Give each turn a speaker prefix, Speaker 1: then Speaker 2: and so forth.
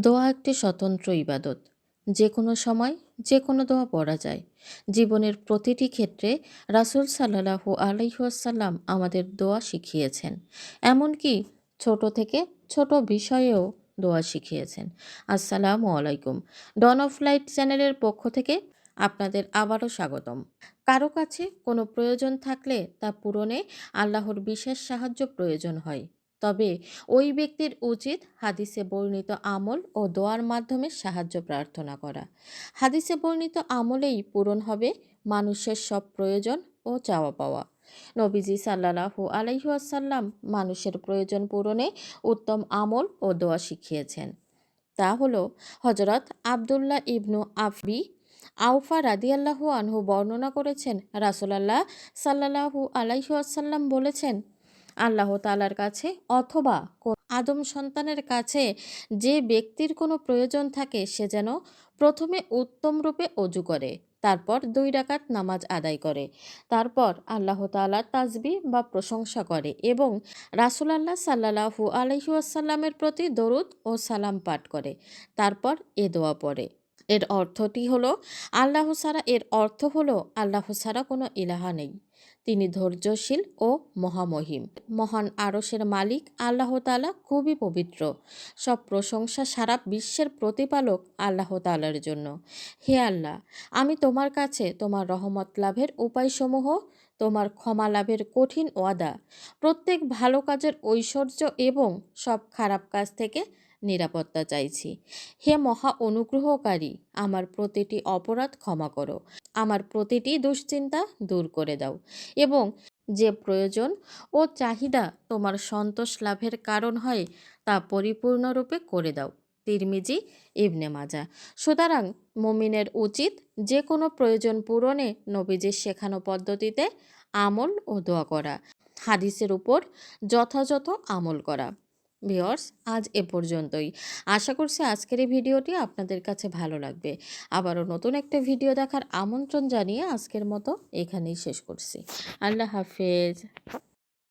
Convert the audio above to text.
Speaker 1: দোয়া একটি স্বতন্ত্র ইবাদত। যে কোনো সময় যে কোনো দোয়া পড়া যায়। জীবনের প্রতিটি ক্ষেত্রে রাসুল সাল্লাহু আলাইসাল্লাম আমাদের দোয়া শিখিয়েছেন। এমনকি ছোট থেকে ছোট বিষয়েও দোয়া শিখিয়েছেন। আসসালামু আলাইকুম। ডন অফ লাইট চ্যানেলের পক্ষ থেকে আপনাদের আবারও স্বাগতম। কারও কাছে কোনো প্রয়োজন থাকলে তা পূরণে আল্লাহর বিশেষ সাহায্য প্রয়োজন হয়। তবে ওই ব্যক্তির উচিত হাদিসে বর্ণিত আমল ও দোয়ার মাধ্যমে সাহায্য প্রার্থনা করা। হাদিসে বর্ণিত আমলেই পূরণ হবে মানুষের সব প্রয়োজন ও চাওয়া পাওয়া। নবীজি সাল্লাহু আলাইহাসাল্লাম মানুষের প্রয়োজন পূরণে উত্তম আমল ও দোয়া শিখিয়েছেন। তা হলো হজরত আবদুল্লাহ ইবনু আফবি আউফা রাদিয়াল্লাহু আনহু বর্ণনা করেছেন, রাসুলাল্লাহ সাল্লাহু আলাইহাসাল্লাম বলেছেন আল্লাহ তালার কাছে অথবা আদম সন্তানের কাছে যে ব্যক্তির কোনো প্রয়োজন থাকে সে যেন প্রথমে উত্তম রূপে অজু করে, তারপর দুই রাকাত নামাজ আদায় করে, তারপর আল্লাহ তালা তাজবি বা প্রশংসা করে এবং রাসুলাল্লাহ সাল্লাহু আলহিউসাল্লামের প্রতি দরুদ ও সালাম পাঠ করে, তারপর এ দোয়া পড়ে। এর অর্থটি হলো, আল্লাহ সারা এর অর্থ হলো, আল্লাহ সারা কোনো ইলাহা নেই। তিনি ধৈর্যশীল ও মহামহিম। মহান আরসের মালিক আল্লাহ তালা খুবই পবিত্র। সব প্রশংসা সারা বিশ্বের প্রতিপালক আল্লাহ তালার জন্য। হে আল্লাহ, আমি তোমার কাছে তোমার রহমত লাভের উপায়সমূহ, তোমার ক্ষমা লাভের কঠিন ওয়াদা, প্রত্যেক ভালো কাজের ঐশ্বর্য এবং সব খারাপ কাজ থেকে নিরাপত্তা চাইছি। হে মহা অনুগ্রহকারী, আমার প্রতিটি অপরাধ ক্ষমা করো। আমার প্রতিটি দুশ্চিন্তা দূর করে দাও। এবং যে প্রয়োজন ও চাহিদা তোমার সন্তোষ লাভের কারণ হয়, তা পরিপূর্ণরূপে করে দাও। তিরমিজি ইবনে মাজা। সুতরাং মমিনের উচিত যে কোনো প্রয়োজন পূরণে নবীজির শেখানো পদ্ধতিতে আমল ও দোয়া করা। হাদিসের উপর যথাযথ আমল করা। ভিওর্স আজ এ পর্যন্তই। আশা করছি আজকের এই ভিডিওটি আপনাদের কাছে ভালো লাগবে। আবারও নতুন একটা ভিডিও দেখার আমন্ত্রণ জানিয়ে আজকের মতো এখানেই শেষ করছি। আল্লাহ হাফেজ।